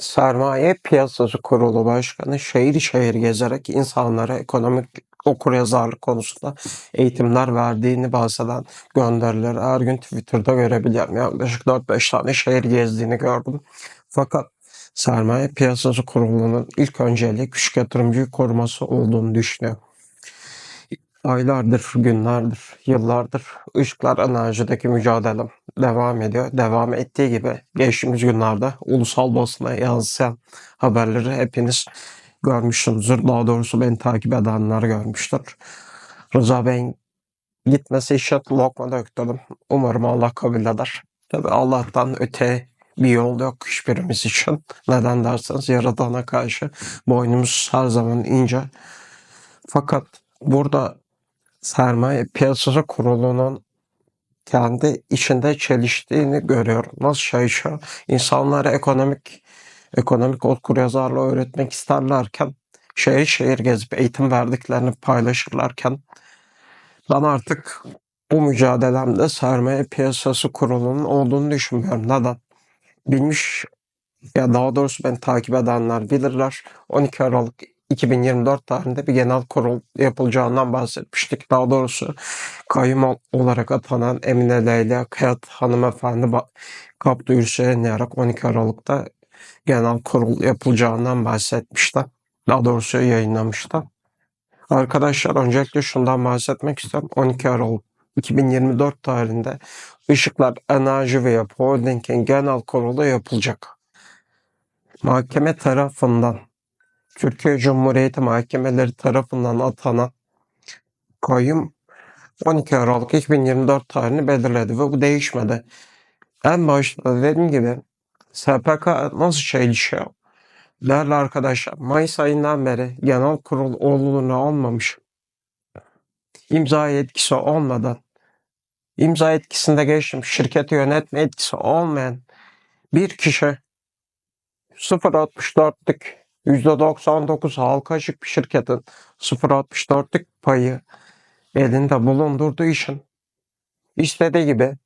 Sermaye Piyasası Kurulu Başkanı şehir şehir gezerek insanlara ekonomik okuryazarlık konusunda eğitimler verdiğini bahseden gönderileri her gün Twitter'da görebiliyorum. Yaklaşık 4-5 tane şehir gezdiğini gördüm. Fakat Sermaye Piyasası Kurulu'nun ilk önceliği küçük yatırımcıyı koruması olduğunu düşünüyorum. Aylardır, günlerdir, yıllardır ışıklar enerjideki mücadelem devam ediyor. Devam ettiği gibi geçtiğimiz günlerde ulusal basına yansıyan haberleri hepiniz görmüşsünüzdür. Daha doğrusu beni takip edenler görmüştür. Rıza Bey'in gitmesi için lokma döktürdüm. Umarım Allah kabul eder. Tabi Allah'tan öte bir yol yok hiçbirimiz için. Neden derseniz Yaradan'a karşı boynumuz her zaman ince. Fakat burada sermaye piyasası kurulunun kendi içinde çeliştiğini görüyorum. Nasıl şey şu? İnsanlara ekonomik ekonomik okuryazarlığı öğretmek isterlerken şehir şehir gezip eğitim verdiklerini paylaşırlarken ben artık bu mücadelemde sermaye piyasası kurulunun olduğunu düşünmüyorum. Neden? Bilmiş ya daha doğrusu beni takip edenler bilirler. 12 Aralık 2024 tarihinde bir genel kurul yapılacağından bahsetmiştik. Daha doğrusu kayyum olarak atanan Emine Leyla Kayat hanımefendi kap duyurusu yayınlayarak 12 Aralık'ta genel kurul yapılacağından bahsetmişti. Daha doğrusu yayınlamıştı. Arkadaşlar öncelikle şundan bahsetmek istiyorum. 12 Aralık 2024 tarihinde Işıklar Enerji ve Yapı Holding'in genel kurulu yapılacak. Mahkeme tarafından Türkiye Cumhuriyeti mahkemeleri tarafından atanan kayyum 12 Aralık 2024 tarihini belirledi ve bu değişmedi. En başta dediğim gibi SPK nasıl çelişiyor? Değerli arkadaşlar Mayıs ayından beri genel kurul olduğunu almamış. İmza etkisi olmadan imza etkisinde geçtim. Şirketi yönetme etkisi olmayan bir kişi 0.64'lük %99 halka açık bir şirketin 0.64'lük payı elinde bulundurduğu için istediği gibi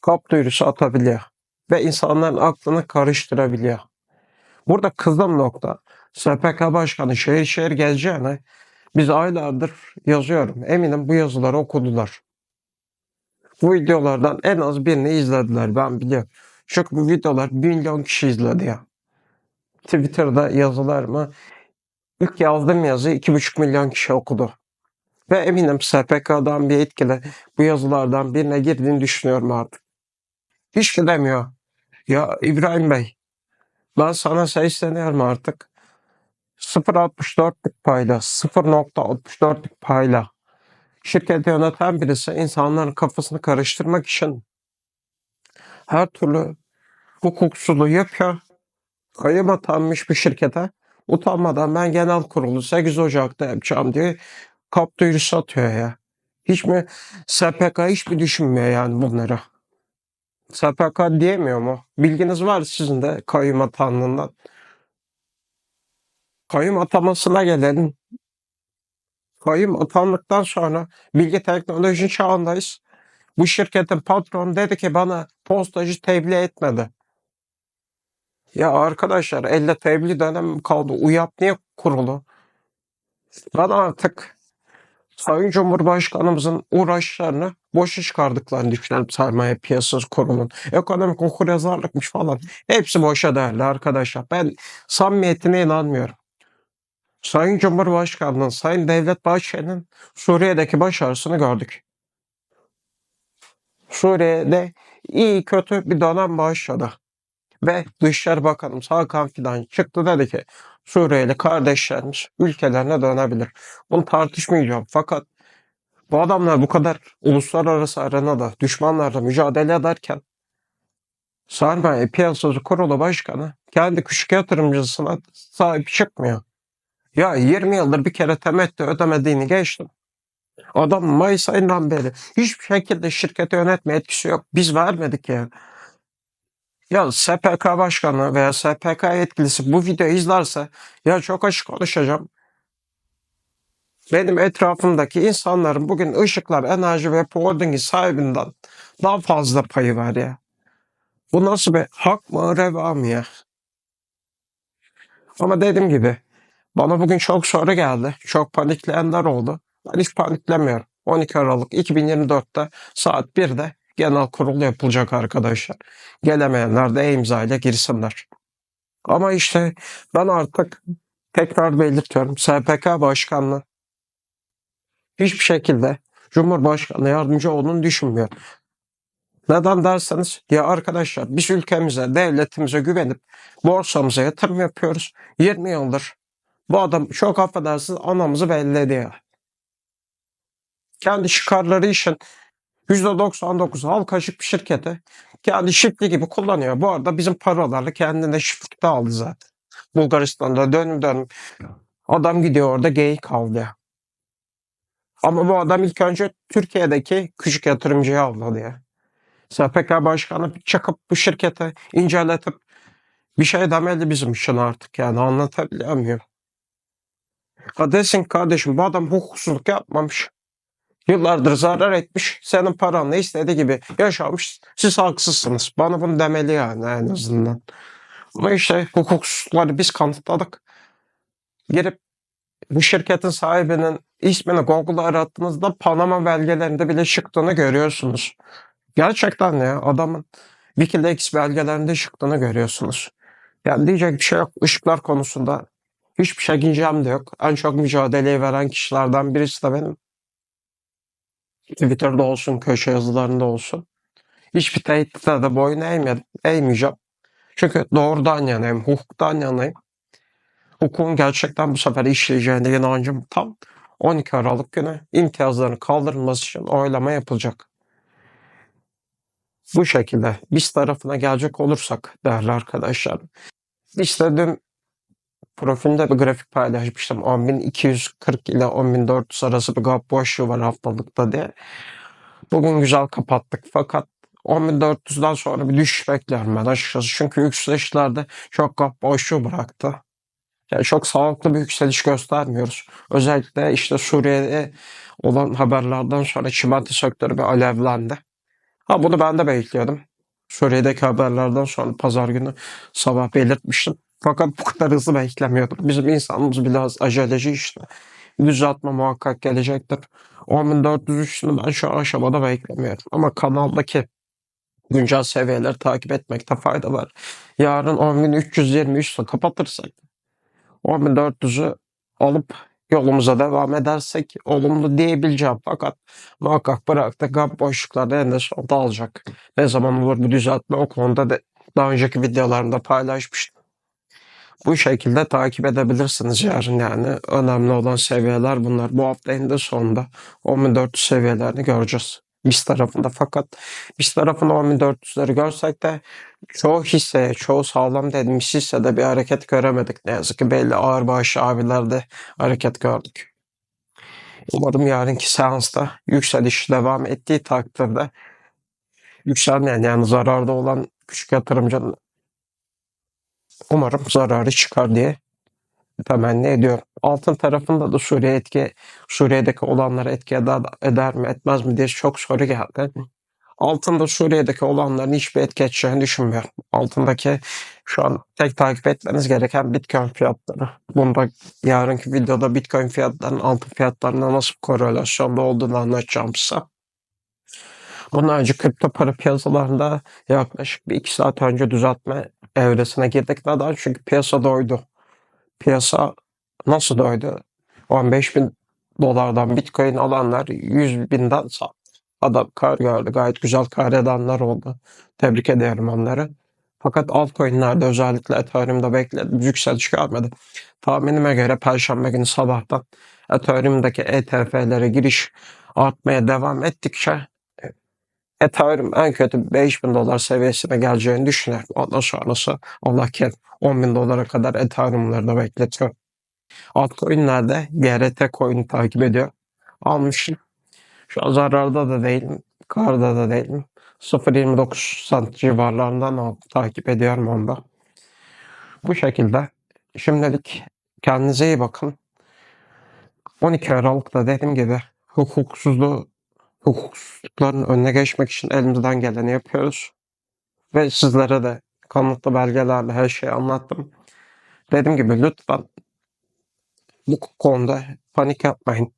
kap duyurusu atabiliyor ve insanların aklını karıştırabiliyor. Burada kızdığım nokta SPK Başkanı şehir şehir gezeceğine biz aylardır yazıyorum. Eminim bu yazıları okudular. Bu videolardan en az birini izlediler ben biliyorum. Çünkü bu videolar 1 milyon kişi izledi ya. Twitter'da yazılarımı ilk yazdığım yazı 2,5 milyon kişi okudu. Ve eminim SPK'dan bir etkile bu yazılardan birine girdiğini düşünüyorum artık. Hiç demiyor. Ya İbrahim Bey ben sana sesleniyorum artık. 0.64'lük payla, 0.64'lük payla şirketi yöneten birisi insanların kafasını karıştırmak için her türlü hukuksuzluğu yapıyor. Kayyum atanmış bir şirkete utanmadan ben genel kurulu 8 Ocak'ta yapacağım diye kap duyurusu atıyor ya. Hiç mi SPK hiç mi düşünmüyor yani bunları? SPK diyemiyor mu? Bilginiz var sizin de kayyum atanlığından. Kayyum atamasına gelelim. Kayyum atandıktan sonra bilgi teknoloji çağındayız. Bu şirketin patronu dedi ki bana postacı tebliğ etmedi. Ya arkadaşlar elde tebliğ dönemi kaldı. UYAP niye kurulu? Ben artık Sayın Cumhurbaşkanımızın uğraşlarını boşa çıkardıklarını düşünüyorum sermaye piyasası kurulunun. Ekonomik okuryazarlıkmış falan. Hepsi boşa değerli arkadaşlar. Ben samimiyetine inanmıyorum. Sayın Cumhurbaşkanı'nın, Sayın Devlet Bahçeli'nin Suriye'deki başarısını gördük. Suriye'de iyi kötü bir dönem başladı. Ve Dışişleri Bakanımız Hakan Fidan çıktı dedi ki Suriyeli kardeşlerimiz ülkelerine dönebilir. Bunu tartışmayacağım. Fakat bu adamlar bu kadar uluslararası arenada düşmanlarla mücadele ederken sermaye piyasası kurulu başkanı kendi küçük yatırımcısına sahip çıkmıyor. Ya 20 yıldır bir kere temettü ödemediğini geçtim. Adam Mayıs ayından beri hiçbir şekilde şirketi yönetme etkisi yok. Biz vermedik ya. Ya SPK başkanı veya SPK yetkilisi bu videoyu izlerse ya çok açık konuşacağım. Benim etrafımdaki insanların bugün Işıklar Enerji ve Holding'in sahibinden daha fazla payı var ya. Bu nasıl bir hak mı reva mı ya? Ama dediğim gibi bana bugün çok soru geldi. Çok panikleyenler oldu. Ben hiç paniklemiyorum. 12 Aralık 2024'te saat 1'de genel kurul yapılacak arkadaşlar. Gelemeyenler de e-imza ile girsinler. Ama işte ben artık tekrar belirtiyorum. SPK Başkanlığı hiçbir şekilde Cumhurbaşkanı yardımcı olduğunu düşünmüyor. Neden derseniz ya arkadaşlar biz ülkemize, devletimize güvenip borsamıza yatırım yapıyoruz. 20 yıldır bu adam çok affedersiniz anamızı belledi ya. Kendi çıkarları için %99 halk kaşık bir şirketi kendi şifre gibi kullanıyor. Bu arada bizim paralarla kendine şifre aldı zaten. Bulgaristan'da dönüm dönüm adam gidiyor orada geyik aldı. Ama bu adam ilk önce Türkiye'deki küçük yatırımcıyı avladı ya. SPK Başkanı çıkıp bu şirkete inceletip bir şey demeli bizim için artık yani anlatabiliyor muyum? Desin kardeşim bu adam hukuksuzluk yapmamış. Yıllardır zarar etmiş. Senin paranla istediği gibi yaşamış. Siz haksızsınız. Bana bunu demeli yani en azından. Ama işte hukuksuzlukları biz kanıtladık. Girip bu şirketin sahibinin ismini Google'da arattığınızda Panama belgelerinde bile çıktığını görüyorsunuz. Gerçekten ya adamın Wikileaks belgelerinde çıktığını görüyorsunuz. Yani diyecek bir şey yok. Işıklar konusunda hiçbir çekincem de yok. En çok mücadeleyi veren kişilerden birisi de benim. Twitter'da olsun, köşe yazılarında olsun. Hiçbir tehdide de boyun eğmedim. Eğmeyeceğim. Çünkü doğrudan yanayım, hukuktan yanayım. Hukukun gerçekten bu sefer işleyeceğine inancım tam. 12 Aralık günü imtiyazların kaldırılması için oylama yapılacak. Bu şekilde biz tarafına gelecek olursak değerli arkadaşlar. İşte dün profilimde bir grafik paylaşmıştım. 10.240 ile 10.400 arası bir gap boşluğu var haftalıkta diye. Bugün güzel kapattık fakat 10.400'den sonra bir düşüş bekliyorum ben açıkçası. Çünkü yükselişlerde çok gap boşluğu bıraktı. Yani çok sağlıklı bir yükseliş göstermiyoruz. Özellikle işte Suriye'de olan haberlerden sonra çimento sektörü bir alevlendi. Ha bunu ben de bekliyordum. Suriye'deki haberlerden sonra pazar günü sabah belirtmiştim. Fakat bu kadar hızlı beklemiyordum. Bizim insanımız biraz aceleci işte. Bir düzeltme muhakkak gelecektir. 10.400 üstünü ben şu aşamada beklemiyorum. Ama kanaldaki güncel seviyeleri takip etmekte fayda var. Yarın 10.320 üstü kapatırsak 10.400'ü alıp yolumuza devam edersek olumlu diyebileceğim. Fakat muhakkak bıraktı gap boşluklarda en de sonunda alacak. Ne zaman olur bu düzeltme o konuda da daha önceki videolarımda paylaşmıştım. Bu şekilde takip edebilirsiniz yarın yani. Önemli olan seviyeler bunlar. Bu hafta eninde sonunda 10.400 seviyelerini göreceğiz. Biz tarafında fakat biz tarafında 10.400'leri görsek de çoğu hisseye, çoğu sağlam dediğimiz hissede bir hareket göremedik. Ne yazık ki belli ağır bağış abilerde hareket gördük. Umarım yarınki seansta yükseliş devam ettiği takdirde yükselmeyen yani zararda olan küçük yatırımcının umarım zararı çıkar diye temenni ediyorum. Altın tarafında da Suriye etki, Suriye'deki olanlara etki eder, mi etmez mi diye çok soru geldi. Altında Suriye'deki olanların hiçbir etki edeceğini düşünmüyorum. Altındaki şu an tek takip etmeniz gereken Bitcoin fiyatları. Bunda yarınki videoda Bitcoin fiyatlarının altın fiyatlarına nasıl korelasyonda olduğunu anlatacağım size. Bundan önce kripto para piyasalarında yaklaşık bir iki saat önce düzeltme evresine girdik. Neden? Çünkü piyasa doydu. Piyasa nasıl doydu? 15 bin dolardan Bitcoin alanlar 100 binden. Adam kar gördü. Gayet güzel kar edenler oldu. Tebrik ederim onları. Fakat altcoin'lerde özellikle Ethereum'da bekledim. Yükseliş görmedi. Tahminime göre Perşembe günü sabahtan Ethereum'daki ETF'lere giriş artmaya devam ettikçe Ethereum en kötü 5000 dolar seviyesine geleceğini düşünüyorum. Ondan sonrası Allah kerim 10 bin dolara kadar Ethereum'ları da bekletiyor. Altcoin'lerde GRT coin'i takip ediyor. Almışım. Şu an zararda da değilim. Karda da değilim. 0.29 sant civarlarından takip ediyorum onda. Bu şekilde şimdilik kendinize iyi bakın. 12 Aralık'ta dediğim gibi hukuksuzluğu hukuksuzlukların önüne geçmek için elimizden geleni yapıyoruz. Ve sizlere de kanıtlı belgelerle her şeyi anlattım. Dediğim gibi lütfen bu konuda panik yapmayın.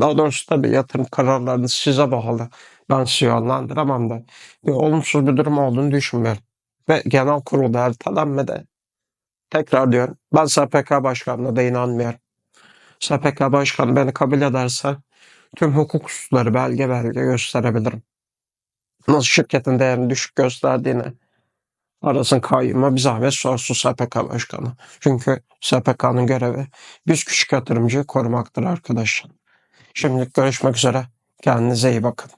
Daha doğrusu tabii yatırım kararlarınız size bağlı. Ben sizi yönlendiremem de. Bir olumsuz bir durum olduğunu düşünmüyorum. Ve genel kurulda ertelenmede tekrar diyorum ben SPK Başkanı'na da inanmıyorum. SPK Başkanı beni kabul ederse tüm hukuk hususları belge belge gösterebilirim. Nasıl şirketin değerini düşük gösterdiğini arasın kayyuma bir zahmet sorsun SPK Başkanı. Çünkü SPK'nın görevi biz küçük yatırımcıyı korumaktır arkadaşlar. Şimdilik görüşmek üzere. Kendinize iyi bakın.